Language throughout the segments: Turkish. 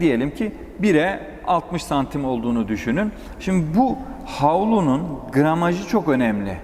diyelim ki 1'e 60 santim olduğunu düşünün. Şimdi bu havlunun gramajı çok önemli.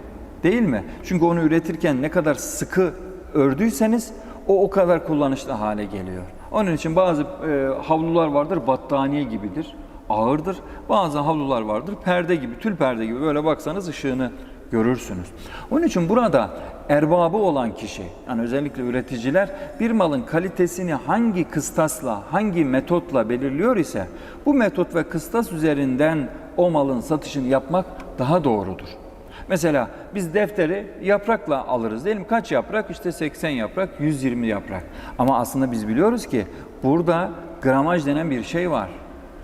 Değil mi? Çünkü onu üretirken ne kadar sıkı ördüyseniz o o kadar kullanışlı hale geliyor. Onun için bazı e, havlular vardır battaniye gibidir, ağırdır. Bazı havlular vardır perde gibi, tül perde gibi böyle baksanız ışığını görürsünüz. Onun için burada erbabı olan kişi, yani özellikle üreticiler bir malın kalitesini hangi kıstasla, hangi metotla belirliyor ise bu metot ve kıstas üzerinden o malın satışını yapmak daha doğrudur. Mesela biz defteri yaprakla alırız mi? Kaç yaprak? İşte 80 yaprak, 120 yaprak. Ama aslında biz biliyoruz ki burada gramaj denen bir şey var.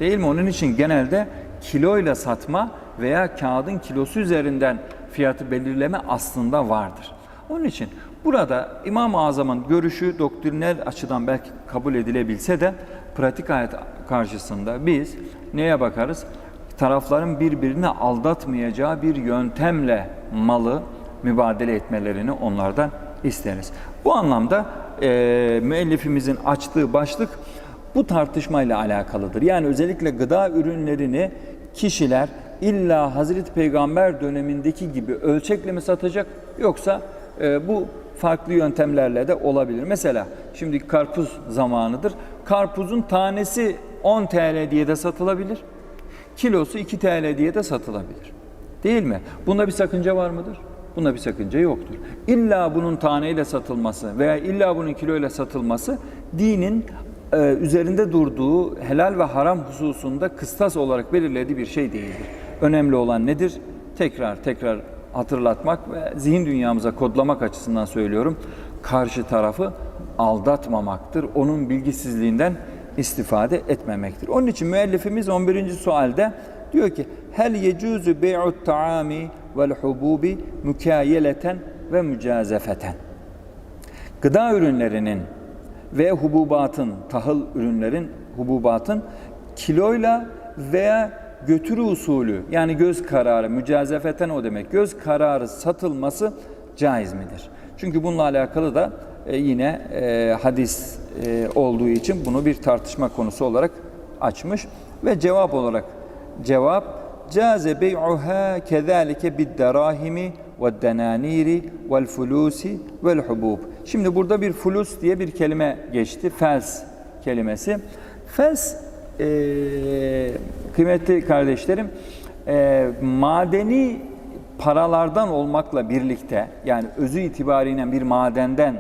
Değil mi? Onun için genelde kiloyla satma veya kağıdın kilosu üzerinden fiyatı belirleme aslında vardır. Onun için burada İmam-ı Azam'ın görüşü doktriner açıdan belki kabul edilebilse de pratik hayat karşısında biz neye bakarız? tarafların birbirini aldatmayacağı bir yöntemle malı mübadele etmelerini onlardan isteriz. Bu anlamda e, müellifimizin açtığı başlık bu tartışmayla alakalıdır. Yani özellikle gıda ürünlerini kişiler illa Hazreti Peygamber dönemindeki gibi ölçekle mi satacak yoksa e, bu farklı yöntemlerle de olabilir. Mesela şimdi karpuz zamanıdır. Karpuzun tanesi 10 TL diye de satılabilir kilosu 2 TL diye de satılabilir. Değil mi? Bunda bir sakınca var mıdır? Bunda bir sakınca yoktur. İlla bunun taneyle satılması veya illa bunun kiloyla satılması dinin e, üzerinde durduğu helal ve haram hususunda kıstas olarak belirlediği bir şey değildir. Önemli olan nedir? Tekrar tekrar hatırlatmak ve zihin dünyamıza kodlamak açısından söylüyorum. Karşı tarafı aldatmamaktır. Onun bilgisizliğinden istifade etmemektir. Onun için müellifimiz 11. sualde diyor ki hel yecuzu bey'ut taami vel hububi mükayeleten ve mücazefeten. Gıda ürünlerinin ve hububatın, tahıl ürünlerin, hububatın kiloyla veya götürü usulü yani göz kararı, mücazefeten o demek, göz kararı satılması caiz midir? Çünkü bununla alakalı da e, yine e, hadis e, olduğu için bunu bir tartışma konusu olarak açmış ve cevap olarak cevap caze bey'uha kezalike bid derahimi ve denaniri vel fulusi vel hubub. Şimdi burada bir fulus diye bir kelime geçti. Fels kelimesi. Fels e, kıymetli kardeşlerim e, madeni paralardan olmakla birlikte yani özü itibariyle bir madenden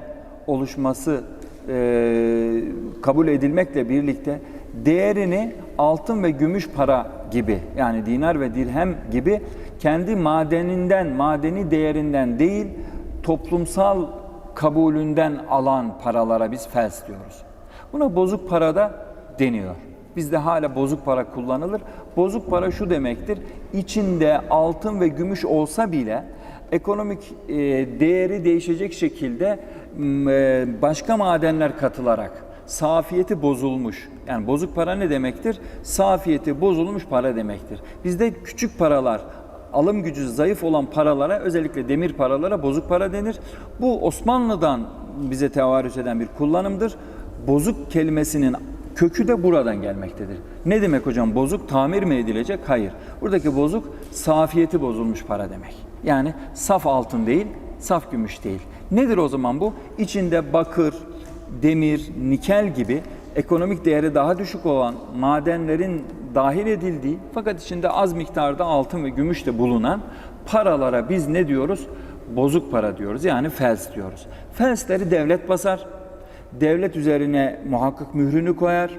oluşması e, kabul edilmekle birlikte değerini altın ve gümüş para gibi yani dinar ve dirhem gibi kendi madeninden, madeni değerinden değil toplumsal kabulünden alan paralara biz fels diyoruz. Buna bozuk para da deniyor. Bizde hala bozuk para kullanılır. Bozuk para şu demektir. İçinde altın ve gümüş olsa bile ekonomik e, değeri değişecek şekilde e, başka madenler katılarak safiyeti bozulmuş. Yani bozuk para ne demektir? Safiyeti bozulmuş para demektir. Bizde küçük paralar, alım gücü zayıf olan paralara özellikle demir paralara bozuk para denir. Bu Osmanlı'dan bize tevarüz eden bir kullanımdır. Bozuk kelimesinin kökü de buradan gelmektedir. Ne demek hocam bozuk tamir mi edilecek? Hayır. Buradaki bozuk safiyeti bozulmuş para demek. Yani saf altın değil, saf gümüş değil. Nedir o zaman bu? İçinde bakır, demir, nikel gibi ekonomik değeri daha düşük olan madenlerin dahil edildiği fakat içinde az miktarda altın ve gümüş de bulunan paralara biz ne diyoruz? Bozuk para diyoruz. Yani fels diyoruz. Felsleri devlet basar. Devlet üzerine muhakkak mührünü koyar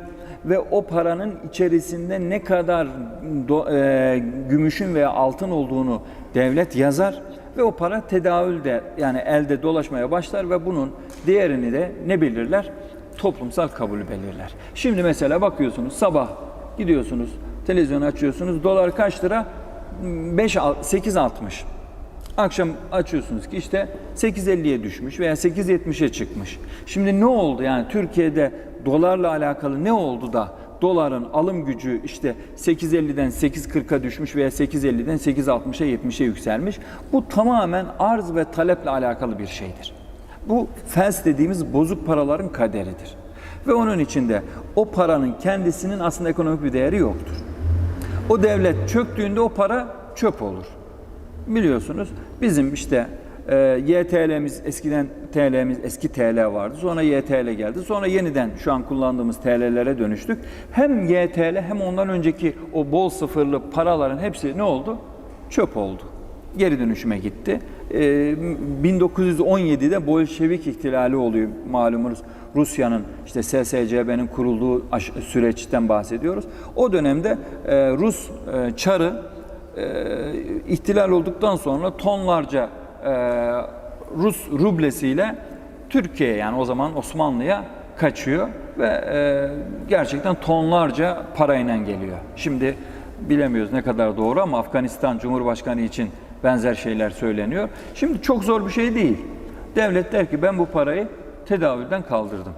ve o paranın içerisinde ne kadar do, e, gümüşün veya altın olduğunu devlet yazar ve o para tedavülde yani elde dolaşmaya başlar ve bunun değerini de ne belirler? Toplumsal kabulü belirler. Şimdi mesela bakıyorsunuz sabah gidiyorsunuz televizyonu açıyorsunuz dolar kaç lira? 5 8.60. Akşam açıyorsunuz ki işte 8.50'ye düşmüş veya 8.70'e çıkmış. Şimdi ne oldu yani Türkiye'de dolarla alakalı ne oldu da doların alım gücü işte 8.50'den 8.40'a düşmüş veya 8.50'den 8.60'a 70'e yükselmiş. Bu tamamen arz ve taleple alakalı bir şeydir. Bu fels dediğimiz bozuk paraların kaderidir. Ve onun içinde o paranın kendisinin aslında ekonomik bir değeri yoktur. O devlet çöktüğünde o para çöp olur. Biliyorsunuz bizim işte e, YTL'miz eskiden TL'miz eski TL vardı. Sonra YTL geldi. Sonra yeniden şu an kullandığımız TL'lere dönüştük. Hem YTL hem ondan önceki o bol sıfırlı paraların hepsi ne oldu? Çöp oldu. Geri dönüşüme gitti. E, 1917'de Bolşevik ihtilali oluyor malumunuz. Rusya'nın işte SSCB'nin kurulduğu süreçten bahsediyoruz. O dönemde e, Rus e, çarı ihtilal olduktan sonra tonlarca e, Rus rublesiyle Türkiye'ye yani o zaman Osmanlı'ya kaçıyor ve e, gerçekten tonlarca parayla geliyor. Şimdi bilemiyoruz ne kadar doğru ama Afganistan Cumhurbaşkanı için benzer şeyler söyleniyor. Şimdi çok zor bir şey değil. Devlet der ki ben bu parayı tedavülden kaldırdım.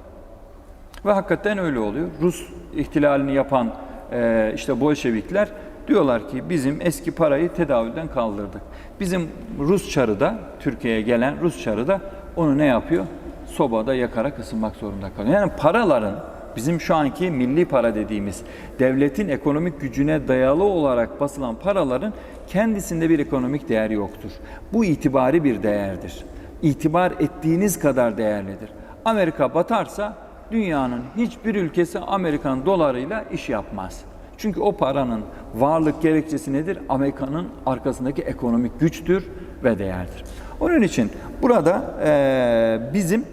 Ve hakikaten öyle oluyor. Rus ihtilalini yapan e, işte Bolşevikler diyorlar ki bizim eski parayı tedavülden kaldırdık. Bizim Rus çarı da Türkiye'ye gelen Rus çarı da onu ne yapıyor? Sobada yakarak ısınmak zorunda kalıyor. Yani paraların bizim şu anki milli para dediğimiz devletin ekonomik gücüne dayalı olarak basılan paraların kendisinde bir ekonomik değer yoktur. Bu itibari bir değerdir. İtibar ettiğiniz kadar değerlidir. Amerika batarsa dünyanın hiçbir ülkesi Amerikan dolarıyla iş yapmaz. Çünkü o paranın varlık gerekçesi nedir? Amerika'nın arkasındaki ekonomik güçtür ve değerdir. Onun için burada eee, bizim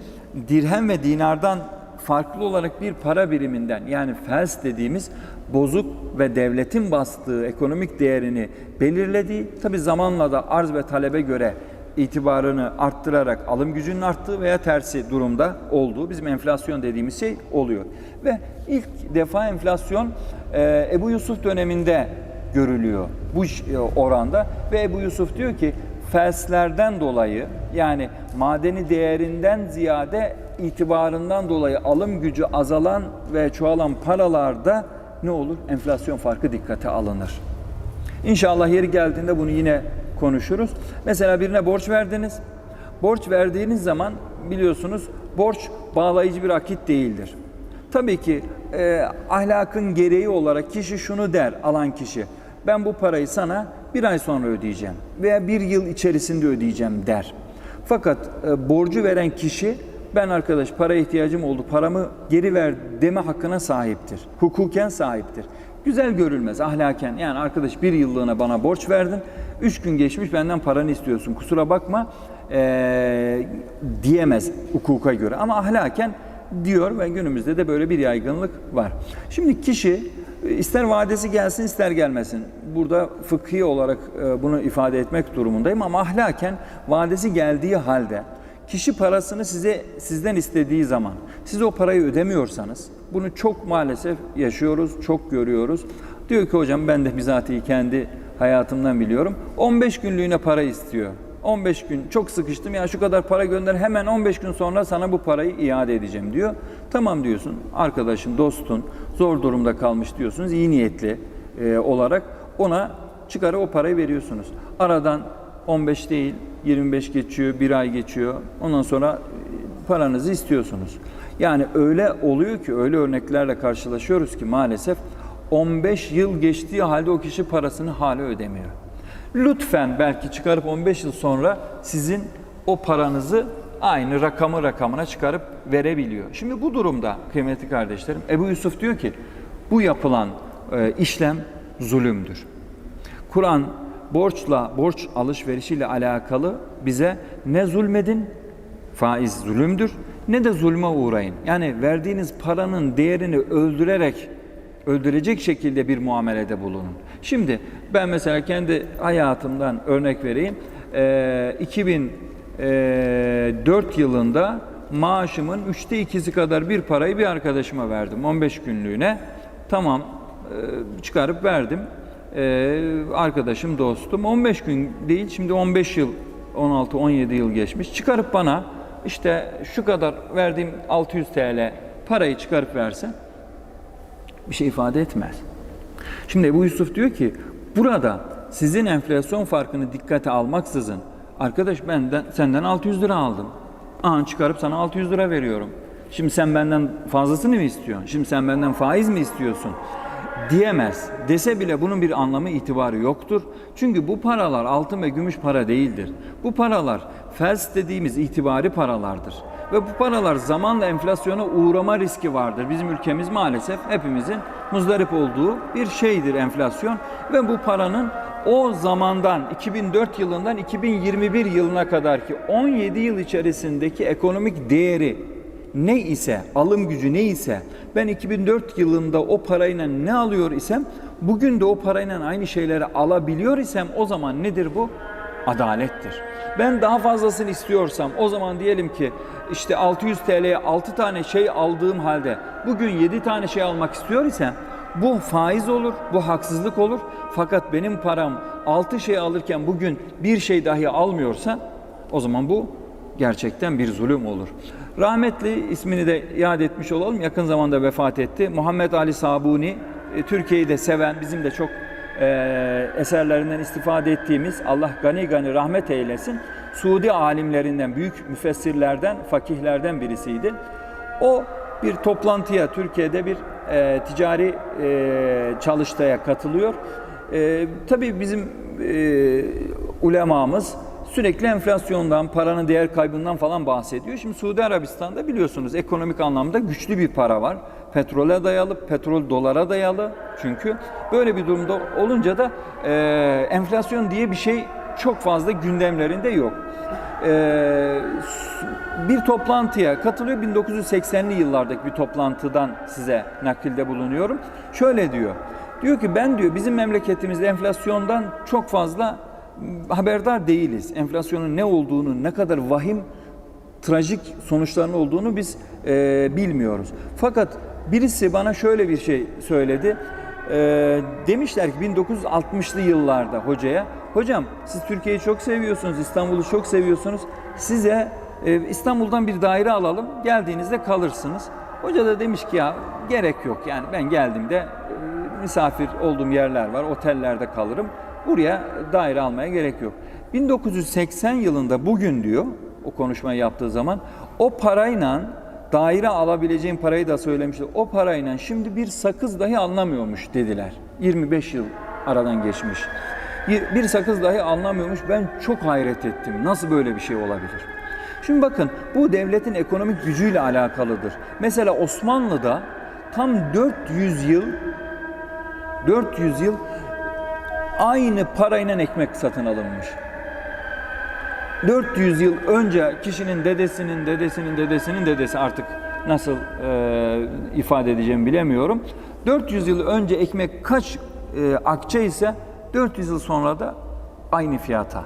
dirhem ve dinardan farklı olarak bir para biriminden yani fels dediğimiz bozuk ve devletin bastığı ekonomik değerini belirlediği tabi zamanla da arz ve talebe göre itibarını arttırarak alım gücünün arttığı veya tersi durumda olduğu bizim enflasyon dediğimiz şey oluyor. Ve ilk defa enflasyon e, Ebu Yusuf döneminde görülüyor bu e, oranda ve Ebu Yusuf diyor ki felslerden dolayı yani madeni değerinden ziyade itibarından dolayı alım gücü azalan ve çoğalan paralarda ne olur? Enflasyon farkı dikkate alınır. İnşallah yeri geldiğinde bunu yine konuşuruz. Mesela birine borç verdiniz. Borç verdiğiniz zaman biliyorsunuz borç bağlayıcı bir akit değildir. Tabii ki e, ahlakın gereği olarak kişi şunu der alan kişi. Ben bu parayı sana bir ay sonra ödeyeceğim veya bir yıl içerisinde ödeyeceğim der. Fakat e, borcu veren kişi ben arkadaş para ihtiyacım oldu paramı geri ver deme hakkına sahiptir. Hukuken sahiptir. Güzel görülmez ahlaken yani arkadaş bir yıllığına bana borç verdin. Üç gün geçmiş benden paranı istiyorsun kusura bakma eee, diyemez hukuka göre. Ama ahlaken diyor ve günümüzde de böyle bir yaygınlık var. Şimdi kişi ister vadesi gelsin ister gelmesin. Burada fıkhi olarak bunu ifade etmek durumundayım ama ahlaken vadesi geldiği halde kişi parasını size sizden istediği zaman siz o parayı ödemiyorsanız bunu çok maalesef yaşıyoruz, çok görüyoruz. Diyor ki hocam ben de bizatihi kendi hayatımdan biliyorum. 15 günlüğüne para istiyor. 15 gün çok sıkıştım ya şu kadar para gönder hemen 15 gün sonra sana bu parayı iade edeceğim diyor. Tamam diyorsun arkadaşın, dostun zor durumda kalmış diyorsunuz iyi niyetli e, olarak ona çıkarı o parayı veriyorsunuz. Aradan 15 değil 25 geçiyor, bir ay geçiyor. Ondan sonra e, paranızı istiyorsunuz. Yani öyle oluyor ki öyle örneklerle karşılaşıyoruz ki maalesef 15 yıl geçtiği halde o kişi parasını hala ödemiyor. Lütfen belki çıkarıp 15 yıl sonra sizin o paranızı aynı rakamı rakamına çıkarıp verebiliyor. Şimdi bu durumda kıymetli kardeşlerim Ebu Yusuf diyor ki bu yapılan e, işlem zulümdür. Kur'an borçla, borç alışverişiyle alakalı bize ne zulmedin, faiz zulümdür, ne de zulme uğrayın. Yani verdiğiniz paranın değerini öldürerek, öldürecek şekilde bir muamelede bulunun. Şimdi ben mesela kendi hayatımdan örnek vereyim. Ee, 2004 yılında maaşımın üçte ikisi kadar bir parayı bir arkadaşıma verdim 15 günlüğüne. Tamam e, çıkarıp verdim. Ee, arkadaşım, dostum 15 gün değil şimdi 15 yıl 16-17 yıl geçmiş. Çıkarıp bana işte şu kadar verdiğim 600 TL parayı çıkarıp verse bir şey ifade etmez. Şimdi Ebu Yusuf diyor ki burada sizin enflasyon farkını dikkate almaksızın arkadaş benden senden 600 lira aldım. An çıkarıp sana 600 lira veriyorum. Şimdi sen benden fazlasını mı istiyorsun? Şimdi sen benden faiz mi istiyorsun? diyemez. Dese bile bunun bir anlamı itibarı yoktur. Çünkü bu paralar altın ve gümüş para değildir. Bu paralar fels dediğimiz itibari paralardır. Ve bu paralar zamanla enflasyona uğrama riski vardır. Bizim ülkemiz maalesef hepimizin muzdarip olduğu bir şeydir enflasyon. Ve bu paranın o zamandan 2004 yılından 2021 yılına kadar ki 17 yıl içerisindeki ekonomik değeri ne ise, alım gücü ne ise ben 2004 yılında o parayla ne alıyor isem bugün de o parayla aynı şeyleri alabiliyor isem o zaman nedir bu? Adalettir. Ben daha fazlasını istiyorsam o zaman diyelim ki işte 600 TL'ye 6 tane şey aldığım halde bugün 7 tane şey almak istiyor isem bu faiz olur, bu haksızlık olur. Fakat benim param 6 şey alırken bugün bir şey dahi almıyorsa o zaman bu gerçekten bir zulüm olur. Rahmetli ismini de yad etmiş olalım. Yakın zamanda vefat etti. Muhammed Ali Sabuni e, Türkiye'yi de seven, bizim de çok e, eserlerinden istifade ettiğimiz Allah gani gani rahmet eylesin. Suudi alimlerinden, büyük müfessirlerden, fakihlerden birisiydi. O bir toplantıya Türkiye'de bir e, ticari e, çalıştaya katılıyor. E, tabii bizim e, ulemamız sürekli enflasyondan, paranın değer kaybından falan bahsediyor. Şimdi Suudi Arabistan'da biliyorsunuz ekonomik anlamda güçlü bir para var. Petrole dayalı, petrol dolara dayalı. Çünkü böyle bir durumda olunca da e, enflasyon diye bir şey çok fazla gündemlerinde yok. E, bir toplantıya katılıyor. 1980'li yıllardaki bir toplantıdan size nakilde bulunuyorum. Şöyle diyor. Diyor ki ben diyor bizim memleketimizde enflasyondan çok fazla haberdar değiliz. Enflasyonun ne olduğunu, ne kadar vahim, trajik sonuçlarının olduğunu biz e, bilmiyoruz. Fakat birisi bana şöyle bir şey söyledi. E, demişler ki 1960'lı yıllarda hocaya, hocam siz Türkiye'yi çok seviyorsunuz, İstanbul'u çok seviyorsunuz. Size e, İstanbul'dan bir daire alalım, geldiğinizde kalırsınız. Hoca da demiş ki ya gerek yok yani ben geldiğimde e, misafir olduğum yerler var, otellerde kalırım. Buraya daire almaya gerek yok. 1980 yılında bugün diyor o konuşmayı yaptığı zaman o parayla daire alabileceğim parayı da söylemişti. O parayla şimdi bir sakız dahi anlamıyormuş dediler. 25 yıl aradan geçmiş. Bir, sakız dahi anlamıyormuş. Ben çok hayret ettim. Nasıl böyle bir şey olabilir? Şimdi bakın bu devletin ekonomik gücüyle alakalıdır. Mesela Osmanlı'da tam 400 yıl 400 yıl aynı parayla ekmek satın alınmış. 400 yıl önce kişinin dedesinin dedesinin dedesinin dedesi artık nasıl e, ifade edeceğimi bilemiyorum. 400 yıl önce ekmek kaç e, akçe ise 400 yıl sonra da aynı fiyata.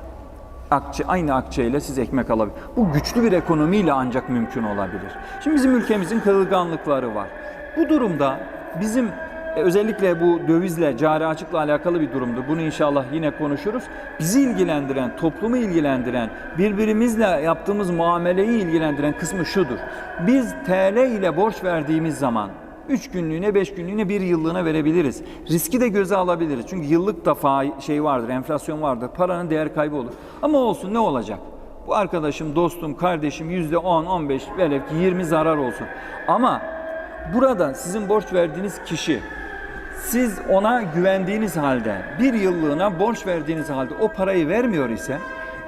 Akçe, aynı akçeyle siz ekmek alabilir. Bu güçlü bir ekonomiyle ancak mümkün olabilir. Şimdi bizim ülkemizin kırılganlıkları var. Bu durumda bizim e, özellikle bu dövizle, cari açıkla alakalı bir durumdur. Bunu inşallah yine konuşuruz. Bizi ilgilendiren, toplumu ilgilendiren, birbirimizle yaptığımız muameleyi ilgilendiren kısmı şudur. Biz TL ile borç verdiğimiz zaman 3 günlüğüne, 5 günlüğüne, 1 yıllığına verebiliriz. Riski de göze alabiliriz. Çünkü yıllık da şey vardır, enflasyon vardır. Paranın değer kaybı olur. Ama olsun ne olacak? Bu arkadaşım, dostum, kardeşim yüzde 10, 15, velev ki 20 zarar olsun. Ama burada sizin borç verdiğiniz kişi siz ona güvendiğiniz halde, bir yıllığına borç verdiğiniz halde o parayı vermiyor ise,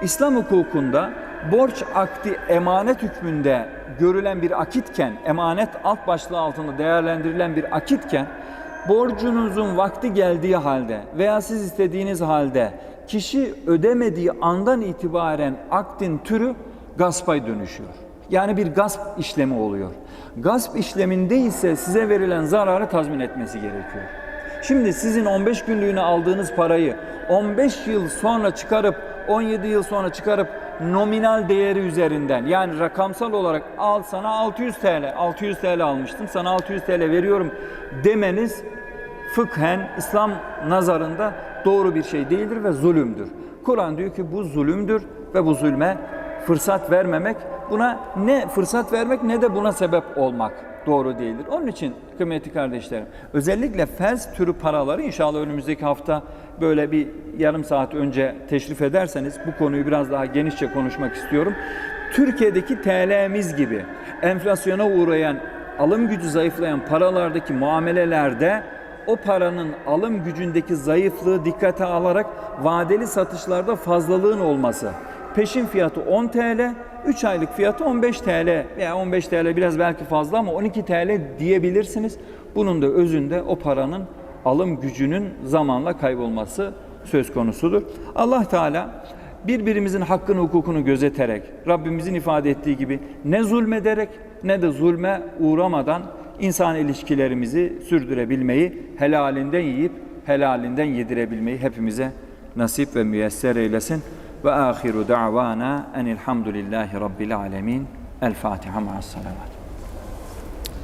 İslam hukukunda borç akdi emanet hükmünde görülen bir akitken, emanet alt başlığı altında değerlendirilen bir akitken, borcunuzun vakti geldiği halde veya siz istediğiniz halde kişi ödemediği andan itibaren akdin türü gaspa dönüşüyor. Yani bir gasp işlemi oluyor. Gasp işleminde ise size verilen zararı tazmin etmesi gerekiyor. Şimdi sizin 15 günlüğüne aldığınız parayı 15 yıl sonra çıkarıp 17 yıl sonra çıkarıp nominal değeri üzerinden yani rakamsal olarak al sana 600 TL 600 TL almıştım sana 600 TL veriyorum demeniz fıkhen İslam nazarında doğru bir şey değildir ve zulümdür. Kur'an diyor ki bu zulümdür ve bu zulme fırsat vermemek, buna ne fırsat vermek ne de buna sebep olmak doğru değildir. Onun için kıymetli kardeşlerim, özellikle fels türü paraları inşallah önümüzdeki hafta böyle bir yarım saat önce teşrif ederseniz bu konuyu biraz daha genişçe konuşmak istiyorum. Türkiye'deki TL'miz gibi enflasyona uğrayan, alım gücü zayıflayan paralardaki muamelelerde o paranın alım gücündeki zayıflığı dikkate alarak vadeli satışlarda fazlalığın olması. Peşin fiyatı 10 TL, 3 aylık fiyatı 15 TL veya 15 TL biraz belki fazla ama 12 TL diyebilirsiniz. Bunun da özünde o paranın alım gücünün zamanla kaybolması söz konusudur. Allah Teala birbirimizin hakkını hukukunu gözeterek Rabbimizin ifade ettiği gibi ne zulmederek ne de zulme uğramadan insan ilişkilerimizi sürdürebilmeyi helalinden yiyip helalinden yedirebilmeyi hepimize nasip ve müyesser eylesin. وآخر دعوانا أن الحمد لله رب العالمين الفاتحة مع الصلوات.